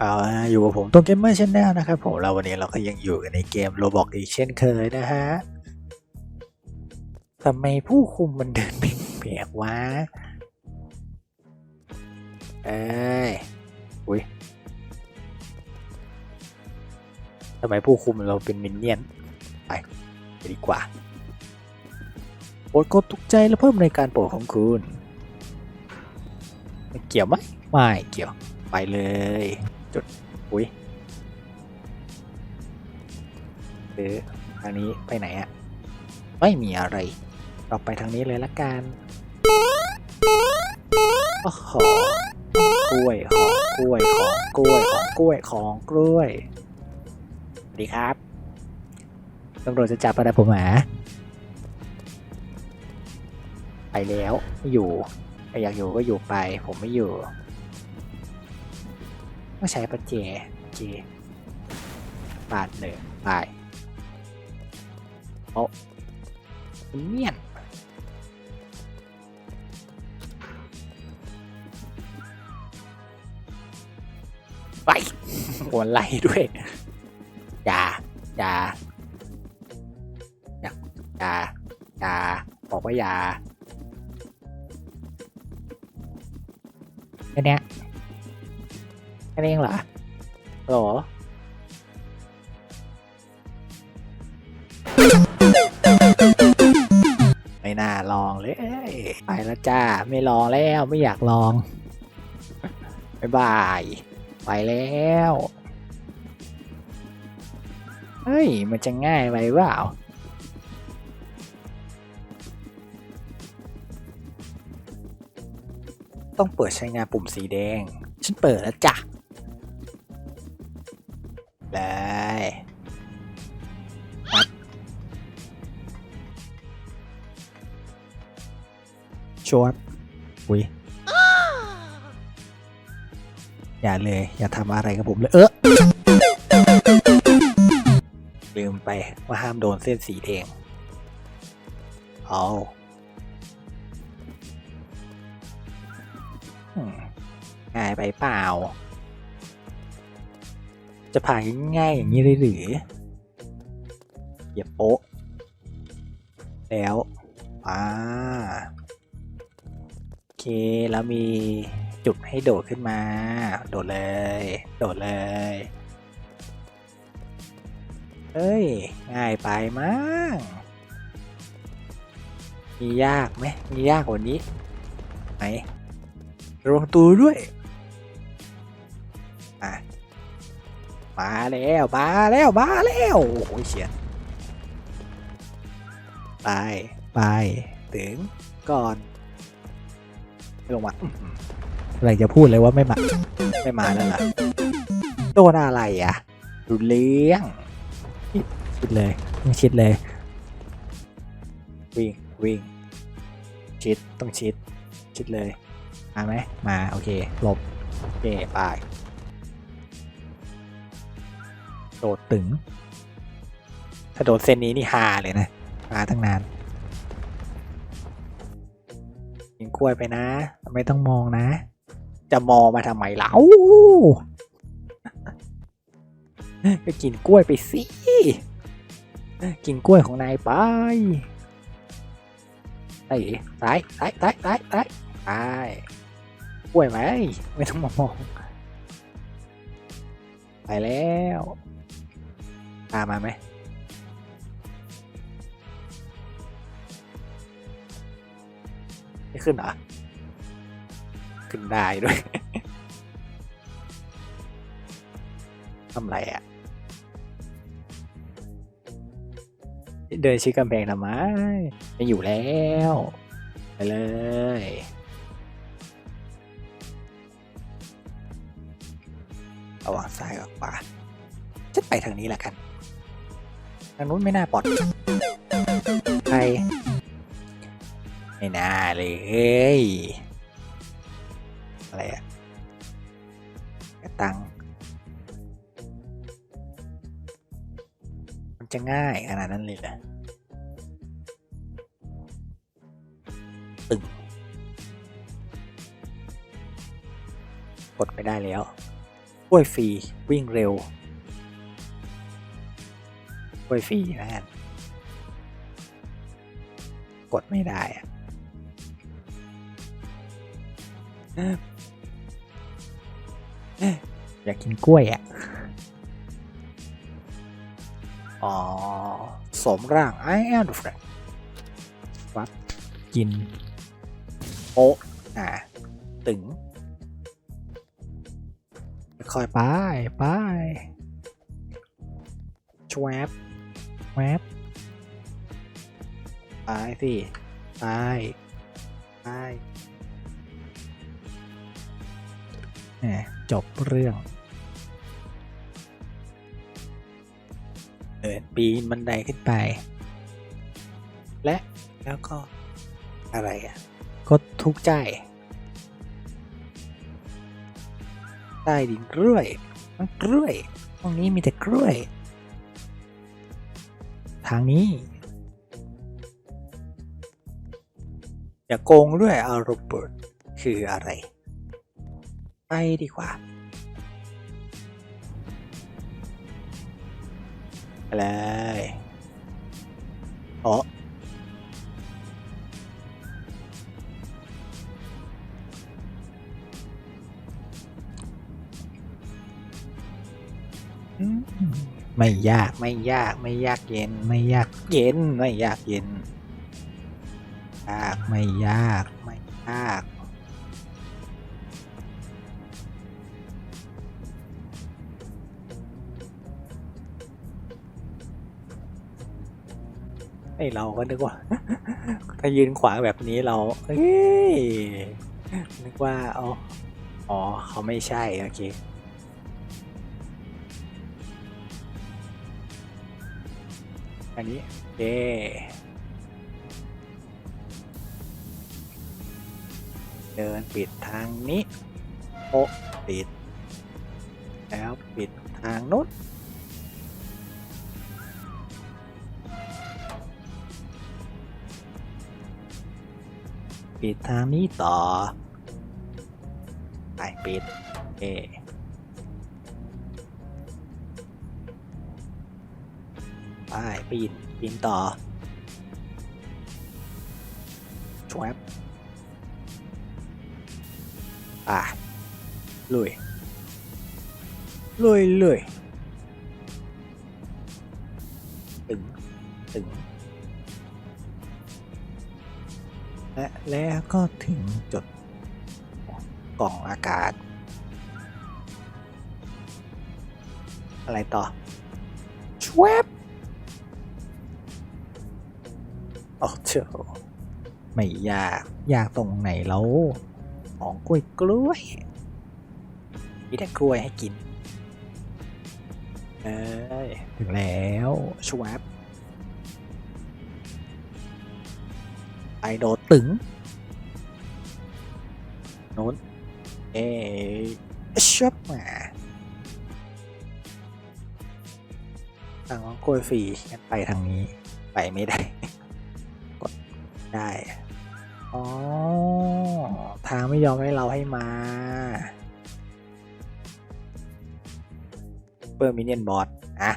เอาอยู่กับผมตัวเกมเมอร์เชแนลนะครับผมเราวันนี้เราก็ยังอยู่กันในเกมโรบอกอีกเช่นเคยนะฮะทำไมผู้คุมมันเดินเปียกๆวะเอ้ยอุ้ยทำไมผู้คุมเราเป็นมินเนี่ยนไปไปดีกว่าโปรดกดถูกใจและเพิ่มในการโปรดของคุณ เกี่ยวไหมไม่เกี่ยวไปเลย จุดอุ้ยหรือทางนี้ไปไหนอะไม่มีอะไร เราไปทางนี้เลยละกันโอ้โหกล้วยของกล้วยของกล้วยของกล้วยของกล้วยดีครับตำรวจจะจับอะไรผมหมาไปแล้วไม่อยู่ใครอยากอยู่ก็อยู่ไป ผมไม่อยู่ ต้องใช้ปัจเจโอเจบาทหนึ่งไปโอ้เมียนไปหัวไหลด้วยอย่าอย่าอย่าอย่าอย่าบอกว่าอย่าแค่นี้ย แค่นี้เองเหรอหรอไม่น่าลองเลย ไปแล้วจ้า ไม่ลองแล้วไม่อยากลองบายบาย ไปแล้ว เฮ้ย มันจะง่ายไปเปล่าต้องเปิดใช้งานปุ่มสีแดง ฉันเปิดแล้วจ้ะ เลยชวดอุ้ยอย่าเลย อย่าทำอะไรกับผมเลย เออลืมไปว่าห้ามโดนเส้นสีแดงเอาง่ายไปเปล่า จะผ่านง่ายๆอย่างนี้เลยหรืออย่าโป๊ะ แล้วอ่าโอเค แล้วมีจุดให้โดดขึ้นมา โดดเลย โดดเลยเอ้ย ง่ายไปมั้งมียากไหมมียากกว่านี้ไหมระวังตัวด้วย มาแล้วมาแล้วมาแล้วโอ้ยเฉียดไปไปถึงก่อนลงมาอื้อหืออะไรจะพูดเลยว่าไม่มาไม่มาแล้วล่ะโดนอะไรอะดูเลี้ยงชิดเลยต้องชิดเลย วิ่งวิ่งชิดต้องชิด ชิดเลย มาไหมมา โอเคหลบโอเคไป โดดตึง ถ้าโดดเส้นนี้นี่ฮาเลยนะฮาทั้งนานกินกล้วยไปนะ ไม่ต้องมองนะ จะมองมาทำไมเล่าก็กินกล้วยไปสิ กินกล้วยของนายไปไอ้ซ้ายซ้ายซ้ายซ้ายซ้ายไปกล้วยไหม ไม่ต้องมามอง ไปแล้ว ตามมาไหมไม่ขึ้นเหรอ ขึ้นได้ด้วยทำไรอะ่ะ เดินชิดกำแพงทำไมไม่อยู่แล้ว ไปเลยระหว่างซ้ายกับขวาจะไปทางนี้แหละกันางนู้นไม่น่าปลอดภัยไม่น่าเลยเฮ้ยอะไรอะกระตัง มันจะง่ายขนาดนั้นเลยเหรอตึงกดไปได้แล้วกล้วยฟรีวิ่งเร็ว วยฟรีนะฮะกดไม่ได้อะเอ๊ะเอ๊ะอยากกินกล้วยอะ อ๋อ สมร่างไอ้แอนดูแฟร์วัดกิน โอะอ่าตึง ค่อยๆไป ไปชวบ แวบไปสิไปไปแหมจบเรื่อง เดินปีนบันไดขึ้นไป และแล้วก็อะไรอะ ก็ทุกข์ใจใต้ดินกล้วยมันกล้วย ตรงนี้มีแต่กล้วยทางนี้ อย่าโกงด้วยอารมณ์เบิร์ดคืออะไร ไปดีกว่าไปเลยโอ้อืม ไม่ยากไม่ยากไม่ยากเย็น ไม่ยากเย็น ไม่ยากเย็นยากไม่ยากไม่ยากไอเราก็นึกว่า ถ้ายืนขวางแบบนี้เราเอ้ยนึกว่าเอาอ๋อเขาไม่ใช่ โอเค อันนี้โอเคเดินปิดทางนี้โอปิด แล้วปิดทางนู้นปิดทางนี้ต่อ ไปปิดเอ ไปปีนปีนต่อชวบอะลุยลุยลุยตึงตึงและแล้วก็ถึงจุดกล่องอากาศ อะไรต่อชวบ โอ้เจ้าไม่ยาก ยากตรงไหนแล้วของกล้วยกล้วยมีแต่กล้วยให้กิน เอ้ยถึงแล้วชวบไปโดดตึงโน้นเอ๊ะชับมาทางของกล้วยฟรีงั้นไปทางนี้ไปไม่ได้ ได้ อ๋อ ทางไม่ยอมให้เราให้มา เปิร์มิเนียนบอสอะ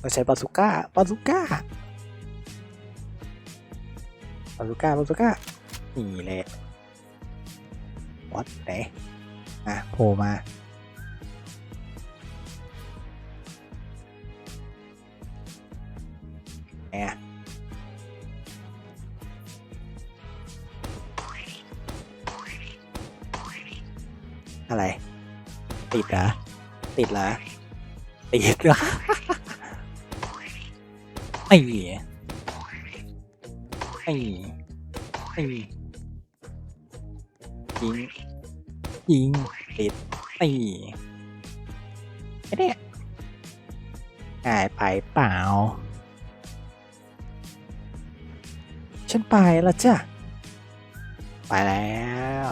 เราใช้บาซูก้าบาซูก้าบาซูก้าบาซูก้านี่แหละวัดไหนอะโผล่มา อะอะไร ติดเหรอติดเหรอติดเหรอไอ้ไอ้ไอ้ยิงยิงติดไอ้ไอ้เนี่ยหายไปเปล่า ฉันไปแล้วจ้ะ ไปแล้ว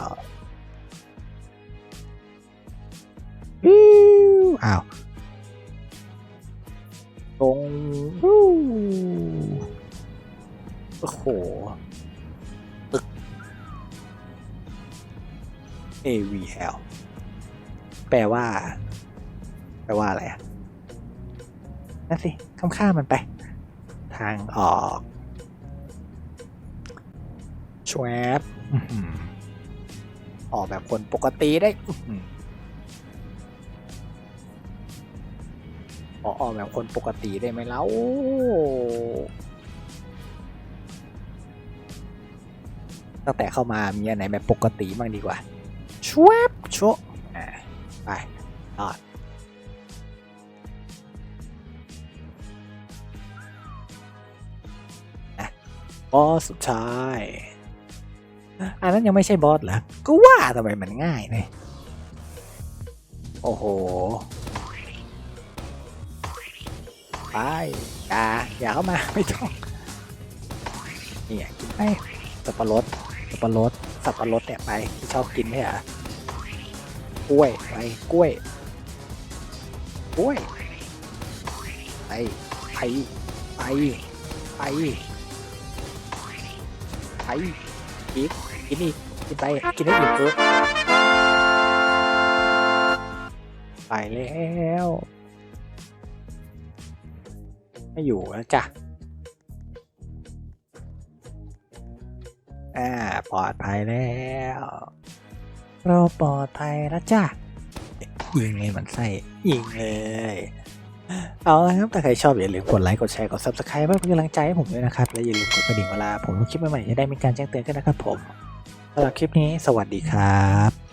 อิ๊วอ้าวตรงวู้โอ้โห ตึก AVL แปลว่า แปลว่าอะไรอะนั่นสิ ข้ามข้ามมันไป ทางออก ชวบอื้อหือออกแบบคนปกติได้อื้อหือขอออกแบบคนปกติได้ไหมเล่าตั้งแต่เข้ามามีอันไหนแบบปกติบ้างดีกว่าชวบโชะอ่าไปรอดบอสสุดท้าย อันนั้นยังไม่ใช่บอสเหรอก็ว่าทำไมมันง่ายเลยโอ้โห ไปอย่าอย่าเข้ามาไม่ต้องเนี่ยกินไปสับปะรดสับปะรดสับปะรดเนี่ยไปที่ชอบกินไหมอะกล้วยไปกล้วยกล้วยไปไปไปไปไป อีกกินอีกกินไปกินได้อีกเถอะไปแล้วไม่อยู่แล้วจ้ะอ่าปลอดภัยแล้ว เราปลอดภัยแล้วจ้ะยิงเลยมันไส้ยิงเลย เอาละครับ ถ้าใครชอบอย่าลืมกดไลค์ กดแชร์ กด subscribe เพื่อเป็นกำลังใจให้ผมด้วยนะครับ และอย่าลืมกดกระดิ่งเวลาผมลงคลิปใหม่ๆจะได้มีการแจ้งเตือนกันนะครับผมสำหรับคลิปนี้สวัสดีครับ